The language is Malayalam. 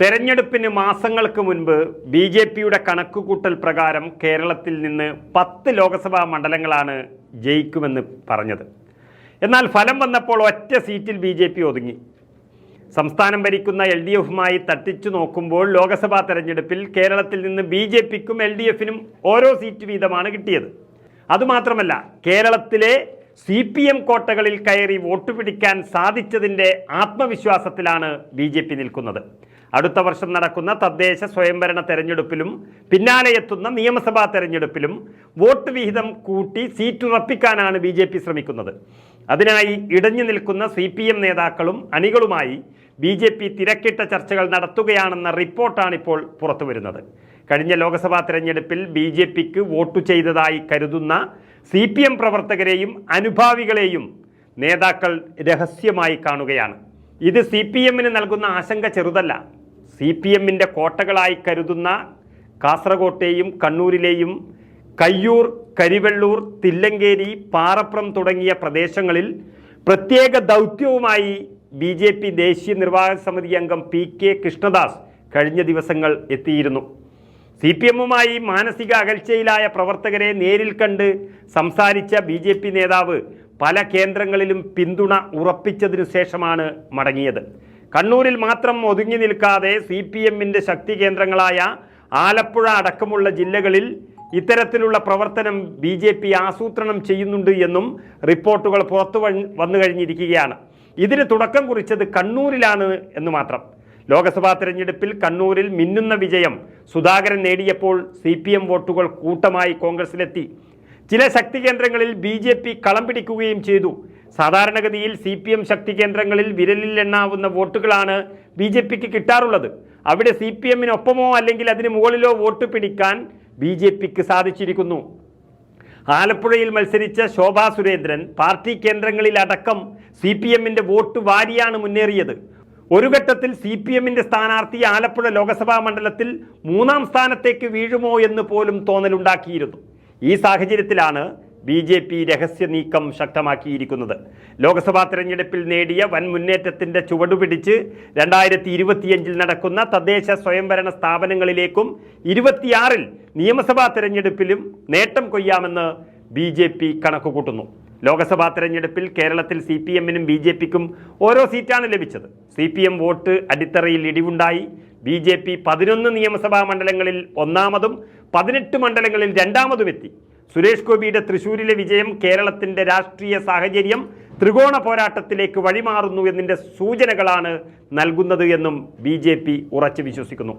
തെരഞ്ഞെടുപ്പിന് മാസങ്ങൾക്ക് മുൻപ് ബി ജെ പിയുടെ കണക്കുകൂട്ടൽ പ്രകാരം കേരളത്തിൽ നിന്ന് പത്ത് ലോക്സഭാ മണ്ഡലങ്ങളാണ് ജയിക്കുമെന്ന് പറഞ്ഞത്. എന്നാൽ ഫലം വന്നപ്പോൾ ഒറ്റ സീറ്റിൽ ബി ജെ പി ഒതുങ്ങി. സംസ്ഥാനം ഭരിക്കുന്ന എൽ ഡി എഫുമായി തട്ടിച്ചു നോക്കുമ്പോൾ ലോക്സഭാ തെരഞ്ഞെടുപ്പിൽ കേരളത്തിൽ നിന്ന് ബി ജെ പിക്കും എൽ ഡി എഫിനും ഓരോ സീറ്റ് വീതമാണ് കിട്ടിയത്. അതുമാത്രമല്ല കേരളത്തിലെ സി പി എം കോട്ടകളിൽ കയറി വോട്ട് പിടിക്കാൻ സാധിച്ചതിന്റെ ആത്മവിശ്വാസത്തിലാണ് ബി ജെ പി നിൽക്കുന്നത്. അടുത്ത വർഷം നടക്കുന്ന തദ്ദേശ സ്വയംഭരണ തെരഞ്ഞെടുപ്പിലും പിന്നാലെ എത്തുന്ന നിയമസഭാ തെരഞ്ഞെടുപ്പിലും വോട്ട് വിഹിതം കൂട്ടി സീറ്റ് ഉറപ്പിക്കാനാണ് ബി ജെ പി ശ്രമിക്കുന്നത്. അതിനായി ഇടഞ്ഞു നിൽക്കുന്ന സി പി എം നേതാക്കളും അണികളുമായി ബി ജെ പി തിരക്കിട്ട ചർച്ചകൾ നടത്തുകയാണെന്ന റിപ്പോർട്ടാണിപ്പോൾ പുറത്തുവരുന്നത്. കഴിഞ്ഞ ലോക്സഭാ തെരഞ്ഞെടുപ്പിൽ ബി ജെ പിക്ക് വോട്ട് ചെയ്തതായി കരുതുന്ന സി പി എം പ്രവർത്തകരെയും അനുഭാവികളെയും നേതാക്കൾ രഹസ്യമായി കാണുകയാണ്. ഇത് സി പി എമ്മിന് നൽകുന്ന ആശങ്ക ചെറുതല്ല. സി പി എമ്മിന്റെ കോട്ടകളായി കരുതുന്ന കാസർകോട്ടെയും കണ്ണൂരിലെയും കയ്യൂർ കരിവെള്ളൂർ തില്ലങ്കേരി പാറപ്രം തുടങ്ങിയ പ്രദേശങ്ങളിൽ പ്രത്യേക ദൗത്യവുമായി ബി ജെ പി ദേശീയ നിർവാഹക സമിതി അംഗം പി കെ കൃഷ്ണദാസ് കഴിഞ്ഞ ദിവസങ്ങൾ എത്തിയിരുന്നു. സി പി എമ്മുമായി മാനസിക അകൽച്ചയിലായ പ്രവർത്തകരെ നേരിൽ കണ്ട് സംസാരിച്ച ബി ജെ പി നേതാവ് പല കേന്ദ്രങ്ങളിലും പിന്തുണ ഉറപ്പിച്ചതിനു ശേഷമാണ് മടങ്ങിയത്. കണ്ണൂരിൽ മാത്രം ഒതുങ്ങി നിൽക്കാതെ സി പി എമ്മിന്റെ ശക്തി കേന്ദ്രങ്ങളായ ആലപ്പുഴ അടക്കമുള്ള ജില്ലകളിൽ ഇത്തരത്തിലുള്ള പ്രവർത്തനം ബി ജെ പി ആസൂത്രണം ചെയ്യുന്നുണ്ട് എന്നും റിപ്പോർട്ടുകൾ പുറത്തു വന്നു കഴിഞ്ഞിരിക്കുകയാണ്. ഇതിന് തുടക്കം കുറിച്ചത് കണ്ണൂരിലാണ് എന്ന് മാത്രം. ലോക്സഭാ തെരഞ്ഞെടുപ്പിൽ കണ്ണൂരിൽ മിന്നുന്ന വിജയം സുധാകരൻ നേടിയപ്പോൾ സി പി എം വോട്ടുകൾ കൂട്ടമായി കോൺഗ്രസിലെത്തി. ചില ശക്തി കേന്ദ്രങ്ങളിൽ ബി ജെ പി കളം പിടിക്കുകയും ചെയ്തു. സാധാരണഗതിയിൽ സി പി എം ശക്തി കേന്ദ്രങ്ങളിൽ വിരലിൽ എണ്ണാവുന്ന വോട്ടുകളാണ് ബി ജെ പിക്ക് കിട്ടാറുള്ളത്. അവിടെ സി പി എമ്മിനൊപ്പമോ അല്ലെങ്കിൽ അതിന് മുകളിലോ വോട്ട് പിടിക്കാൻ ബി ജെ പിക്ക് സാധിച്ചിരിക്കുന്നു. ആലപ്പുഴയിൽ മത്സരിച്ച ശോഭാ സുരേന്ദ്രൻ പാർട്ടി കേന്ദ്രങ്ങളിലടക്കം സി പി എമ്മിന്റെ വോട്ട് വാരിയാണ് മുന്നേറിയത്. ഒരു ഘട്ടത്തിൽ സി പി എമ്മിന്റെ സ്ഥാനാർത്ഥി ആലപ്പുഴ ലോക്സഭാ മണ്ഡലത്തിൽ മൂന്നാം സ്ഥാനത്തേക്ക് വീഴുമോ എന്ന് പോലും തോന്നലുണ്ടാക്കിയിരുന്നു. ഈ സാഹചര്യത്തിലാണ് ബി ജെ പി രഹസ്യ നീക്കം ശക്തമാക്കിയിരിക്കുന്നത്. ലോക്സഭാ തെരഞ്ഞെടുപ്പിൽ നേടിയ വൻ മുന്നേറ്റത്തിന്റെ ചുവടുപിടിച്ച് രണ്ടായിരത്തി ഇരുപത്തിയഞ്ചിൽ നടക്കുന്ന തദ്ദേശ സ്വയംഭരണ സ്ഥാപനങ്ങളിലേക്കും ഇരുപത്തിയാറിൽ നിയമസഭാ തെരഞ്ഞെടുപ്പിലും നേട്ടം കൊയ്യാമെന്ന് ബി ജെ പി കണക്കുകൂട്ടുന്നു. ലോക്സഭാ തെരഞ്ഞെടുപ്പിൽ കേരളത്തിൽ സി പി എമ്മിനും ബി ജെ പിക്കും ഓരോ സീറ്റാണ് ലഭിച്ചത്. സി പി എം വോട്ട് അടിത്തറയിൽ ഇടിവുണ്ടായി. ബി ജെ പി പതിനൊന്ന് നിയമസഭാ മണ്ഡലങ്ങളിൽ ഒന്നാമതും പതിനെട്ട് മണ്ഡലങ്ങളിൽ രണ്ടാമതുമെത്തി. സുരേഷ് ഗോപിയുടെ തൃശൂരിലെ വിജയം കേരളത്തിന്റെ രാഷ്ട്രീയ സാഹചര്യം ത്രികോണ പോരാട്ടത്തിലേക്ക് വഴിമാറുന്നു എന്നതിന്റെ സൂചനകളാണ് നൽകുന്നത് എന്നും ബി ഉറച്ചു വിശ്വസിക്കുന്നു.